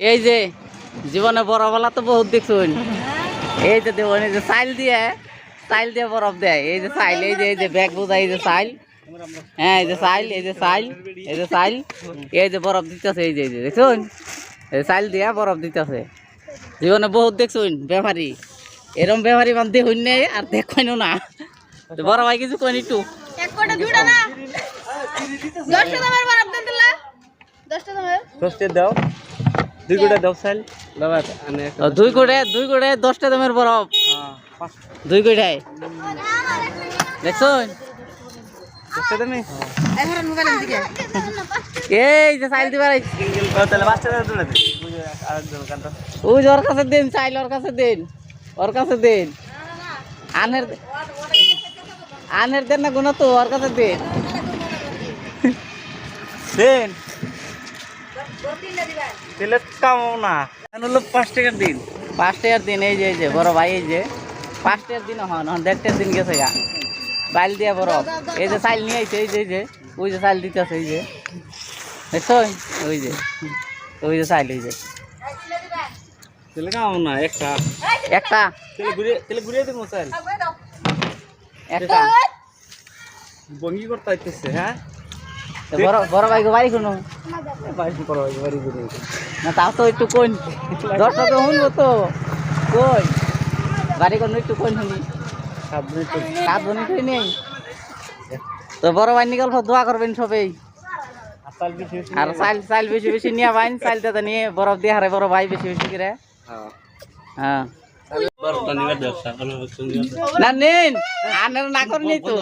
এই যে জীবনে বরফওয়ালা তো বহুত দেখছুন এই যে দেখুন এই যে সাইল দিয়ে সাইল দিয়ে বরফ দেয়। এই যে সাইল এই যে এই যে ব্যাগ বোঝা এই যে সাইল হ্যাঁ এই যে সাইল এই যে সাইল এই যে সাইল এই যে বরফ দিতেছে এই যে এই যে দেখছুন এই সাইল দিয়া বরফ দিতেছে। জীবনে বহুত দেখছুন ব্যাপারী। এরম ব্যাপারী মান দেখুন নেই আর দেখুন না। বড় ভাই কিছু কই একটু। দশটা দাও। দুই গোটা দাও সাইল দুই কোড়ে দুই কোড়ে দশটা দামের বরফ। দুই দেখছুন দামে এখন মোবাইল দিকে এই যে সাইল দিবার ওই ওর কাছে দিন ওর কাছে দিন। ওর কাছে দিন। আনের আনের দেন না গুণ তো ওর কাছে দিন। দেন। তেলে কামাও না। হলো পাঁচ টাকার দিন। পাঁচ টাকার দিন এই যে এই যে বড় ভাই এই যে। পাঁচ টাকার দিন হন হন দেড়টার দিন গেছে গা। চাইল দিয়ে বড়। এই যে চাইল নিয়ে আইছে এই যে এই যে। ওই যে চাইল দিতেছে এই যে। দেখছ? ওই যে। ওই যে চাইল ওই যে। তেলে কামাও না একটা। একটা। তেলে ঘুরিয়ে তেলে ঘুরিয়ে দেবো সাইল একটা। বঙ্গি করতে হইতেছে হ্যাঁ? বড় বড় ভাই গো বাড়ি কোনো বাড়ি ঘুরে না তাও তো একটু কোন দশ শুনব তো কই? বাড়ি কোনো একটু কোন শুনি সাত নেই তো বড় ভাই নিকল দোয়া করবেন সবাই। আর চাইল চাইল বেশি বেশি নিয়ে বাইন চাইল দাদা নিয়ে বরফ দিয়ে হারে বড় ভাই বেশি বেশি করে। হ্যাঁ। হ্যাঁ না নিন। আনের না করেনি তো।